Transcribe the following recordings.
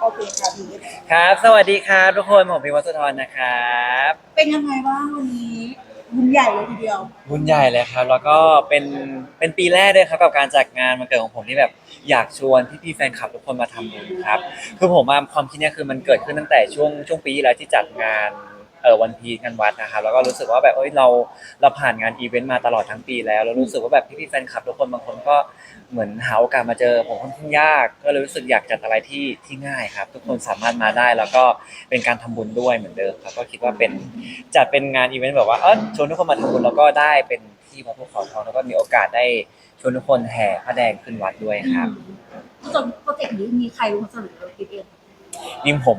โอเคค่ะดีครับ สวัสดีครับทุกคน ผมพิวัตรธรนะครับเป็นยังไงบ้างวันนี้บุญใหญ่เลยทีเดียว บุญใหญ่เลยครับ แล้วก็เป็นเป็นปีแรกด้วยครับกับการจัดงานมันเกิดของผมที่แบบอยากชวนพี่ๆแฟนคลับทุกคนมาทำบุญครับ คือผมมาความคิดเนี้ยคือมันเกิดขึ้นตั้งแต่ช่วงช่วงปีที่แล้วที่จัดงาน เออวันพีชงานวัดนะครับแล้วก็รู้สึกว่าแบบเอ้ยเราเราผ่านงานอีเวนต์มาตลอดทั้งปีแล้วแล้วรู้สึกว่าแบบพี่ๆแฟนคลับทุกคนบางคนก็เหมือนหาโอกาสมาเจอผมค่อนข้างยาก ก็เลยรู้สึกอยากจัดอะไรที่ที่ง่ายครับ ทุกคนสามารถมาได้แล้วก็เป็นการทำบุญด้วยเหมือนเดิมครับก็คิดว่าเป็นจัดเป็นงานอีเวนต์แบบว่าเออชวนทุกคนมาทำบุญแล้วก็ได้เป็นที่วัดภูเขาทองแล้วก็มีโอกาสได้ชวนทุกคนแห่พระแดงขึ้นวัดด้วยครับ ส่วนโปรเจกต์นี้มีใครรู้สรุปเราคิดเอง นี่ผม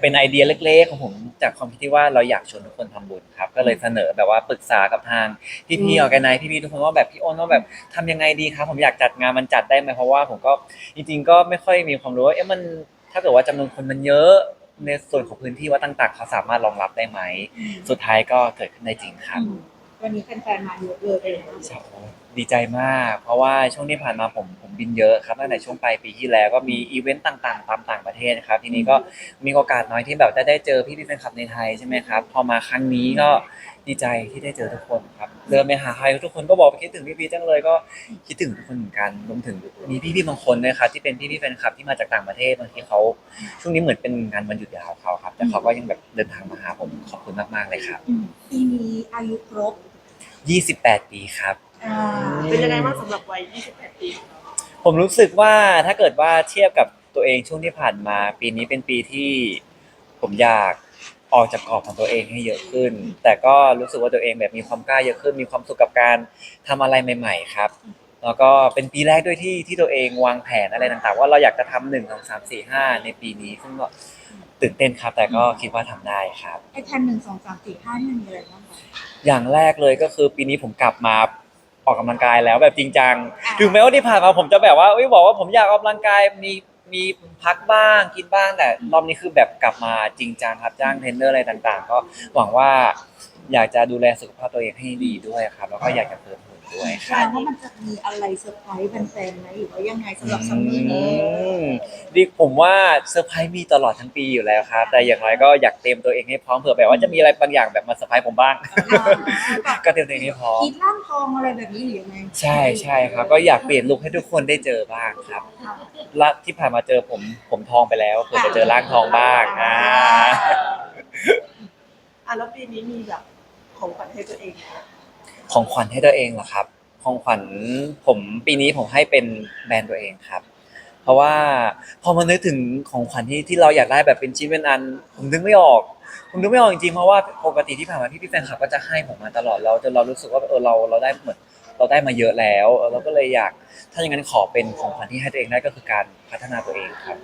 เป็นไอเดียเล็ก ๆ ของผมจากความคิดที่ว่าเราอยากชวนทุกคนทำบุญครับ ก็เลยเสนอแบบว่าปรึกษากับทางพี่ๆออแกไนพี่ๆทุกคนว่าแบบพี่อ้นว่าแบบทำยังไงดีครับ ผมอยากจัดงานมันจัดได้ไหมเพราะว่าผมก็จริงๆก็ไม่ค่อยมีความรู้ว่าเอ๊ะมันถ้าเกิดว่าจำนวนคนมันเยอะในส่วนของพื้นที่ว่าต่างๆเขาสามารถรองรับได้ไหม สุดท้ายก็เกิดขึ้นได้จริงครับ วันนี้แฟนๆมาเยอะเลยเป็นยังไงบ้างใช่ ดีใจมาก เพราะว่าช่วงที่ผ่านมาผมผมบินเยอะครับตั้งแต่ช่วงปลายปีที่แล้วก็มีอีเวนต์ต่างๆ ตามต่างประเทศนะครับ ทีนี้ก็มีโอกาสน้อยที่แบบจะได้เจอพี่พี่ๆแฟนคลับในไทยใช่ไหมครับพอมาครั้งนี้ก็ดีใจที่ได้เจอทุกคนครับเดินไปหาใครทุกคนก็บอกว่าคิดถึงพี่พีจังเลยก็คิดถึงทุกคนเหมือนกันรวมถึงมีพี่พี่ๆบางคนด้วยครับที่เป็นพี่พี่ๆแฟนคลับที่มาจากต่างประเทศบางทีเขาช่วงนี้เหมือนเป็นงานวันหยุดยาวเขาครับ แต่เขาก็ยังแบบเดินทางมาหาผมขอบคุณมากๆเลยครับอืมปีนี้อายุครบ 28 ปีครับอ่า เป็นยังไงบ้างสำหรับวัย 28 ปีผมรู้สึกว่าถ้าเกิดว่าเทียบกับตัวเองช่วงที่ผ่านมา ปีนี้เป็นปีที่ผมอยากออกจากกรอบของตัวเองให้เยอะขึ้น แต่ก็รู้สึกว่าตัวเองแบบมีความกล้าเยอะขึ้น มีความสุขกับการทำอะไรใหม่ ๆ ครับ แล้วก็เป็นปีแรกด้วยที่ที่ตัวเองวางแผนอะไรต่างๆ ว่าเราอยากจะทำหนึ่งสองสามสี่ห้าในปีนี้ซึ่งก็ตื่นเต้นครับ แต่ก็คิดว่าทำได้ครับ ไอ้แทนหนึ่งสองสามสี่ห้านี่มันมีอะไรบ้างคะอย่างแรกเลยก็คือปีนี้ผมกลับมา ออกกำลังกายแล้วแบบจริงจังอ่าถึงแม้ว่าที่ผ่านมาผมจะแบบว่าเอ้ยบอกว่าผมอยากออกกำลังกายมีมีพักบ้างกินบ้างแต่รอบนี้คือแบบกลับมาจริงจังครับจ้างเทรนเนอร์อะไรต่างๆ ก็หวังว่าอยากจะดูแลสุขภาพตัวเองให้ดีด้วยครับแล้วก็อยากจะเพิ่มหุ่น ด้วยคแสรัดบงว่ามันจะมีอะไรเซอร์ไพรส์แฟนๆไหมหรือว่ายังไงสำหรับซัมเมอร์อืนี้มดิผมว่าเซอร์ไพรส์มีตลอดทั้งปีอยู่แล้วครับ แต่อย่างไรก็อยากเตรียมตัวเองให้พร้อมเผื่อแบบว่าจะมีอะไรบางอย่างแบบมาเซอร์ไพรส์ผมบ้าง ก็เตรียมตัวเองให้พร้อมคิดร่างทองอะไรแบบนี้หรือยังไงใช่ใช่ครับ ก็อยากเปลี่ยนลุคให้ทุกคนได้เจอบ้างครับและที่ผ่านมาเจอผมผมทองไปแล้วเผื่อจะเจอร่างทองบ้างอ่า อะแล้วปีนี้มีแบบของขวัญให้ตัวเองไหม ของขวัญให้ตัวเองเหรอครับ ของขวัญผมปีนี้ผมให้เป็นแบรนด์ตัวเองครับ เพราะว่าพอมานึกถึงของขวัญที่ที่เราอยากได้แบบเป็นชิ้นเป็นอัน ผมนึกไม่ออก ผมนึกไม่ออกจริงๆเพราะว่าปกติที่ผ่านมาพี่พี่ๆแฟนคลับก็จะให้ผมมาตลอดแล้วจนเรารู้สึกว่าเออเราเราได้เหมือนเราได้มาเยอะแล้วเออเราก็เลยอยาก ถ้าอย่างนั้นขอเป็นของขวัญที่ให้ตัวเองได้ก็คือการพัฒนาตัวเองครับ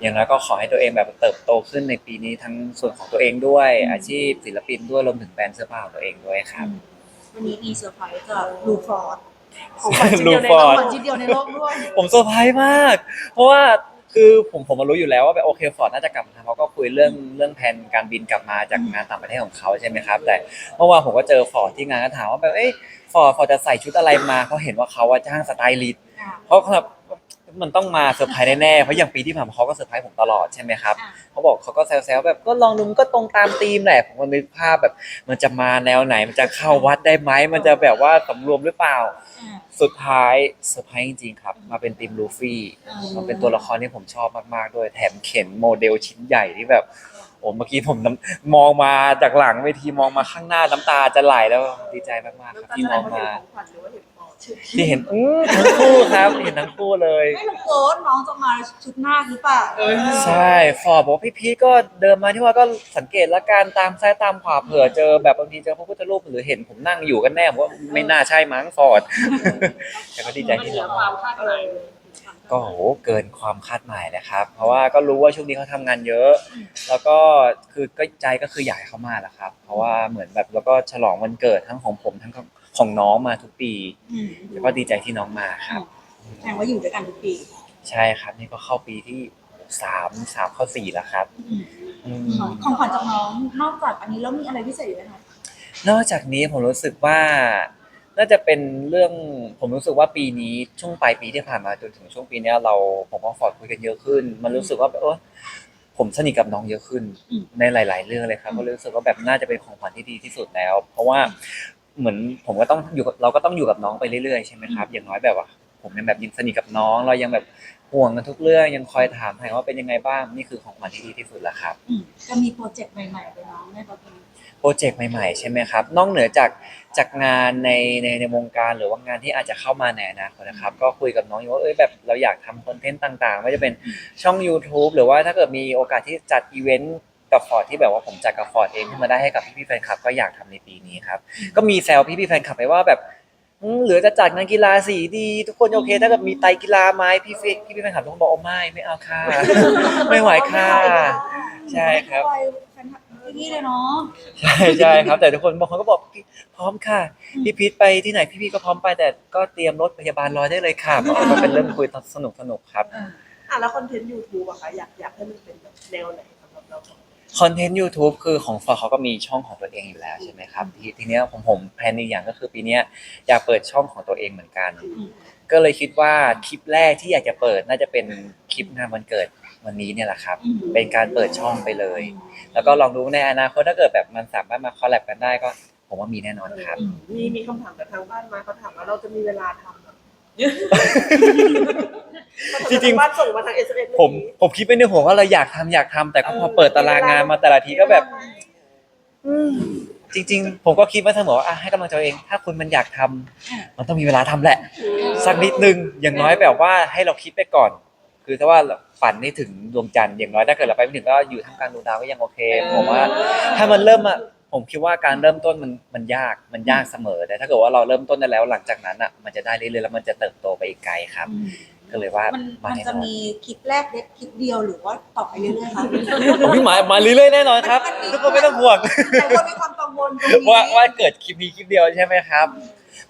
อย่างน้อยก็ขอให้ตัวเองแบบเติบโตขึ้นในปีนี้ทั้งส่วนของตัวเองด้วย อาชีพศิลปินด้วยรวมถึงแบรนด์เสื้อผ้าของตัวเองด้วยครับ วันนี้มีเซอร์ไพรส์จากลูฟอร์ดของขวัญชิ้นเดียวในลูโลกฟอร์กดคนชิ้นเดียวในโลกด้วยผมเซอร์ไพรส์มาก เพราะว่าคือผมผมมารู้อยู่แล้วว่าแบบโอเคฟอร์ดน่าจะกลับมาทำเขาก็คุยเรื่องเรื่องแผนการบินกลับมาจากงานต่างประเทศของเขาใช่ไหมครับ แต่เมื่อวานผมก็เจอฟอร์ดที่งานก็ถามว่าแบบเอ้ยฟอร์ดฟอร์ดจะใส่ชุดอะไรมาเขาะเห็นว่าเขาว่าจ้างสไตลิสต์อ่าเพราะแบบ มันต้องมาเซอร์ไพรส์แน่ๆเพราะอย่างปีที่ผ่านมาเขาก็เซอร์ไพรส์ผมตลอดใช่ไหมครับอ่าเขาบอกเขาก็แซวๆแบบก็ลองดูมันก็ตรงตามธีมแหละผมก็นึกภาพแบบ มันจะมาแนวไหนมันจะเข้าวัดได้ไหมมันจะแบบว่าสำรวมหรือเปล่าอ่าสุดท้ายเซอร์ไพรส์จริงๆครับ มาเป็นทีมลูฟี่อืมมันเป็นตัวละครที่ผมชอบมากๆด้วยแถมเข็นโมเดลชิ้นใหญ่ที่แบบโอ้เมื่อกี้ผมน้ำมองมาจากหลังเวทีมองมาข้างหน้าน้ำตาจะไหลแล้วดีใจมากๆครับที่มองมา ของขวัญหรือว่าเห็นของชื่อที่เห็นอื้อทั้งคู่ครับเห็นทั้งคู่เลย ไม่รู้โค้ดน้องจะมาชุดหน้าคหรือเปล่าใช่ฟอร์ดบอกว่าพี่พีทก็เดินมาที่ว่าก็สังเกตละกันตามซ้ายตามขวาเผื่อเจอแบบบางทีเจอพระพุทธรูปหรือเห็นผมนั่งอยู่กันแน่ผมว่าไม่น่าใช่มั้งฟอร์ด แต่ก็ดีใจที่เหนืน้อองความคาดหมายก็โหเกินความคาดหมายนะครับ เพราะว่าก็รู้ว่าช่วงนี้เขาทำงานเยอะ แล้วก็คือก็ใจก็คืออยากให้เขามาแหละครับ เพราะว่าเหมือนแบบแล้วก็ฉลองวันเกิดทั้งของผมทั้งของ ของน้องมาทุกปี อืมแล้วก็ดีใจที่น้องมาครับ แสดงว่าอยู่ด้วยกันทุกปีใช่ครับ นี่ก็เข้าปีที่สามสามเข้าสี่แล้วครับอืมของขวัญจากน้องนอกจากอันนี้แล้วมีอะไรพิเศษอีกไหมคะนอกจากนี้ผมรู้สึกว่า น่าจะเป็นเรื่องผมรู้สึกว่าปีนี้ช่วงปลายปีที่ผ่านมาจนถึงช่วงปีเนี้ยเราผมกับฟอร์ดคุยกันเยอะขึ้น มันรู้สึกว่าแบบเออผมสนิทกับน้องเยอะขึ้นอืมในหลาย ๆ เรื่องเลยครับก็เลยรู้สึกว่าแบบน่าจะเป็นของขวัญที่ดีที่สุดแล้ว เพราะว่า เหมือนผมก็ต้องอยู่กับเราก็ต้องอยู่กับน้องไปเรื่อยๆใช่ไหมครับอย่างน้อยแบบว่า ผมยังแบบยังสนิทกับน้อง เรายังแบบห่วงกันทุกเรื่องยังคอยถามให้ว่าเป็นยังไงบ้างนี่คือของขวัญที่ดีที่สุดแล้วครับ อืมจะมีโปรเจกต์ใหม่ๆไปน้องในประเทศโปรเจกต์ใหม่ๆใช่ไหมครับ นอกเหนือจากจากงานในในในวงการหรือว่างานที่อาจจะเข้ามาในอนาคตนะครับ ก็คุยกับน้องอยู่ว่าเอ้ยแบบเราอยากทำคอนเทนต์ต่างๆไม่ว่าจะเป็นช่อง YouTube หรือว่าถ้าเกิดมีโอกาสที่จัดอีเวนต์ กับฟอร์ดที่แบบว่าผมจัดกับฟอร์ดเองขึ้นมาได้ให้กับพี่ๆแฟนคลับก็อยากทำในปีนี้ครับ ก็มีแซวพี่ๆแฟนคลับไปว่าแบบอืมหรือจะจัดงานกีฬาสีดี ทุกคนโอเคถ้าเกิดมีไตรกีฬาไหมพี่ๆพี่ๆแฟนคลับทุกคนบอกโอ้ไม่ไม่เอาค่ะ ไม่ไหวค่ะ ใช่ครับไม่ไหวแฟนคลับที่นี่เลยเนาะ ใช่ใช่ครับ แต่ทุกคนบางคนก็บอกพี่พร้อมค่ะพี่พีทไปที่ไหนพี่พีทก็พร้อมไปแต่ก็เตรียมรถพยาบาลรอได้เลยค่ะเพราะว่ามันเป็นเรื่องคุยสนุกสนุกๆครับ อะแล้วคอนเทนต์ยูทูบอะคะอยากอยากให้มันเป็นแบบแนวไหนสำหรับเราสองคน คอนเทนต์ YouTube คือของฟอร์เขาก็มีช่องของตัวเองอยู่แล้วใช่ไหมครับ ทีทีเนี้ยผมผมแพลนอีกอย่างก็คือปีเนี้ยอยากเปิดช่องของตัวเองเหมือนกัน ก็เลยคิดว่าคลิปแรกที่อยากจะเปิดน่าจะเป็นคลิปงานวันเกิดวันนี้เนี่ยแหละครับอืมเป็นการเปิดช่องไปเลย แล้วก็ลองดูในอนาคตถ้าเกิดแบบมันสามารถมาคอลแลบกันได้ก็ผมว่ามีแน่นอนครับอืมมีมีคำถามจากทางบ้านมาเขาถามว่าเราจะมีเวลาทำเหรอ จริงๆ บ้านส่งมาทางเอสเอ็มผมผมคิดไปในหัวว่าเราอยากทำอยากทำแต่ก็พอเปิดตารางงานมาแต่ละทีก็แบบจริง ๆ ผมก็คิดว่าเสมอว่าอะให้กำลังใจตัวเอง ถ้าคุณมันอยากทำมันต้องมีเวลาทำแหละ สักนิดนึงอย่างน้อยแบบว่าให้เราคิดไปก่อน คือถ้าว่าฝันให้ถึงดวงจันทร์อย่างน้อยถ้าเกิดเราไปไม่ถึงก็อยู่ท่ามกลางดวงดาวก็ยังโอเค ผมว่า ถ้ามันเริ่มอะผมคิดว่าการเริ่มต้นมันมันยากมันยากเสมอแต่ถ้าเกิดว่าเราเริ่มต้นได้แล้วหลังจากนั้นอะมันจะได้เรื่อยๆแล้วมันจะเติบโตไปอีกไกลครับ ก็เลยว่ามันมามันแน่จะนอนมีคลิปแรกเด็ดคลิปเดียวหรือว่าต่อไปเรื่อยๆคะผมพี่หมายมาเรื่อยๆแน่นอนครับทุกคนไม่ต้องห่วง แต่คนมีความกังวลตรงนี้ว่าว่าเกิดคลิปนี้คลิปเดียวใช่ไหมครับ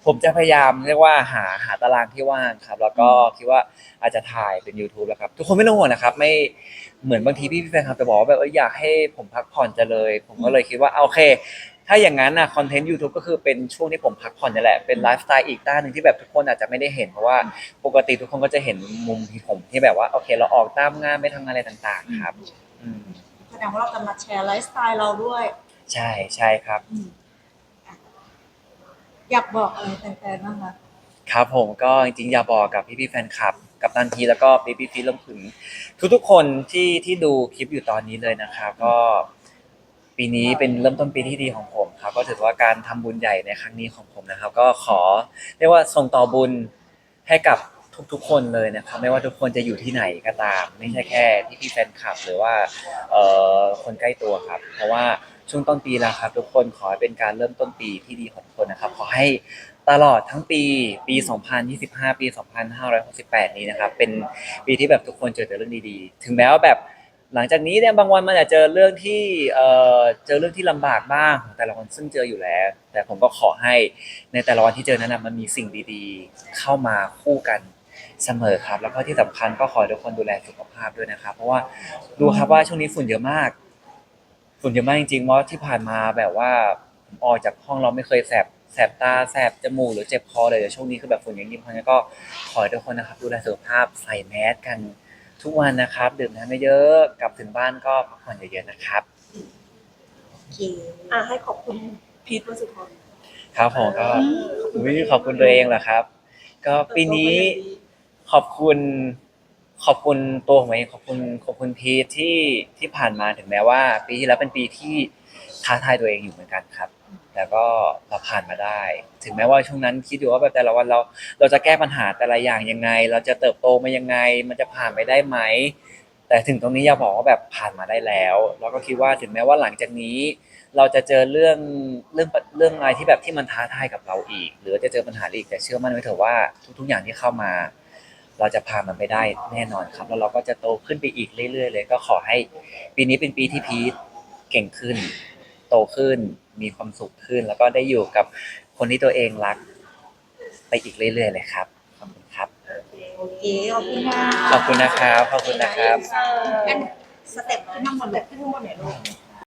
ผมจะพยายามเรียกว่าหาหาตารางที่ว่างครับ แล้วก็คิดว่าอาจจะถ่ายเป็น YouTube แล้วครับ ทุกคนไม่ต้องห่วงนะครับ ไม่เหมือนบางทีพี่พี่แฟนคลับจะบอกว่าแบบเอออยากให้ผมพักผ่อนจะเลย ผมก็เลยคิดว่าเอาโอเค ถ้าอย่างนั้นนะคอนเทนต์ YouTube ก็คือเป็นช่วงที่ผมพักผ่อนนี่แหละ เป็นไลฟ์สไตล์อีกด้านหนึ่งที่แบบทุกคนอาจจะไม่ได้เห็น เพราะว่าปกติทุกคนก็จะเห็นมุมที่ผมที่แบบว่าโอเค เราออกตามงานไปทำงานอะไรต่างๆ ครับอืมแสดงว่าเราจะมาแชร์ไลฟ์สไตล์เราด้วยใช่ใช่ครับ อืมอะอยากบอกอะไรแฟนๆบ้างคะครับผมก็จริงๆอยากบอกกับพี่ๆแฟนคลับ กับตันทีแล้วก็พี่พี่ฟีรวมถึงทุกๆคนที่ที่ดูคลิปอยู่ตอนนี้เลยนะครับ ก็ ปีนี้เป็นเริ่มต้นปีที่ดีของผมครับ ก็ถือว่าการทำบุญใหญ่ในครั้งนี้ของผมนะครับ ก็ขอเรียกว่าส่งต่อบุญให้กับทุกๆคนเลยนะครับ ไม่ว่าทุกคนจะอยู่ที่ไหนก็ตาม ไม่ใช่แค่พี่ๆแฟนคลับหรือว่าเอ่อคนใกล้ตัวครับ เพราะว่าช่วงต้นปีแล้วครับ ทุกคนขอให้เป็นการเริ่มต้นปีที่ดีของทุกคนนะครับ ขอให้ ตลอดทั้งปีปี 2025 ปี 2568 นี้นะครับ เป็นปีที่แบบทุกคนเจอแต่เรื่องดีๆ ถึงแม้ว่าแบบ หลังจากนี้เนี่ยบางวันมันอาจจะเจอเรื่องที่เอ่อเจอเรื่องที่ลำบากบ้างของแต่ละคนซึ่งเจออยู่แล้ว แต่ผมก็ขอให้ในแต่ละวันที่เจอนั้นนะมันมีสิ่งดีๆ เข้ามาคู่กันเสมอครับ แล้วก็ที่สำคัญก็ขอให้ทุกคนดูแลสุขภาพด้วยนะครับ เพราะว่าดูครับว่าช่วงนี้ฝุ่นเยอะมาก ฝุ่นเยอะมากจริงๆเพราะที่ผ่านมาแบบว่าผมออกจากห้องเราไม่เคยแสบแสบตาแสบจมูกหรือเจ็บคอเลยแต่ช่วงนี้คือแบบฝุ่นเยอะจริงเพราะงั้นก็ขอให้ทุกคนนะครับดูแลสุขภาพใส่แมสกัน ทุกวันนะครับ ดื่มน้ำเยอะๆกลับถึงบ้านก็พักผ่อนเยอะๆนะครับ โอเคอะให้ขอบคุณพีทวสุธรครับผมก็อุ๊ยขอบคุณตัวเองเหรอครับ ก็ปีนี้ขอบคุณขอบคุณตัวผมเองขอบคุณขอบคุณพีทที่ที่ผ่านมาถึงแม้ว่า ปีที่แล้วเป็นปีที่ท้าทายตัวเองอยู่เหมือนกันครับ แต่ก็เราผ่านมาได้ ถึงแม้ว่าช่วงนั้นคิดอยู่ว่าแบบแต่ละวันเราเราจะแก้ปัญหาแต่ละอย่างยังไง เราจะเติบโตมายังไง มันจะผ่านไปได้ไหม แต่ถึงตรงนี้อยากบอกว่าแบบผ่านมาได้แล้วเราก็คิดว่าถึงแม้ว่าหลังจากนี้ เราจะเจอเรื่องเรื่องเรื่องอะไรที่แบบที่มันท้าทายกับเราอีก หรือจะเจอปัญหาอีกแต่เชื่อมั่นไว้เถอะว่าทุก ๆอย่างที่เข้ามา เราจะผ่านมันไปได้แน่นอนครับ แล้วเราก็จะโตขึ้นไปอีกเรื่อยๆเลย ก็ขอให้ปีนี้เป็นปีที่พีทเก่งขึ้น โตขึ้น มีความสุขขึ้น แล้วก็ได้อยู่กับคนที่ตัวเองรัก ไปอีกเรื่อยๆเลยครับ ขอบคุณครับ โอเคขอบคุณค่ะขอบคุณนะครับ ขอบคุณนะครับงั้นสเต็ปขึ้นข้างบนเลยขึ้นข้างบนไหนอยลูก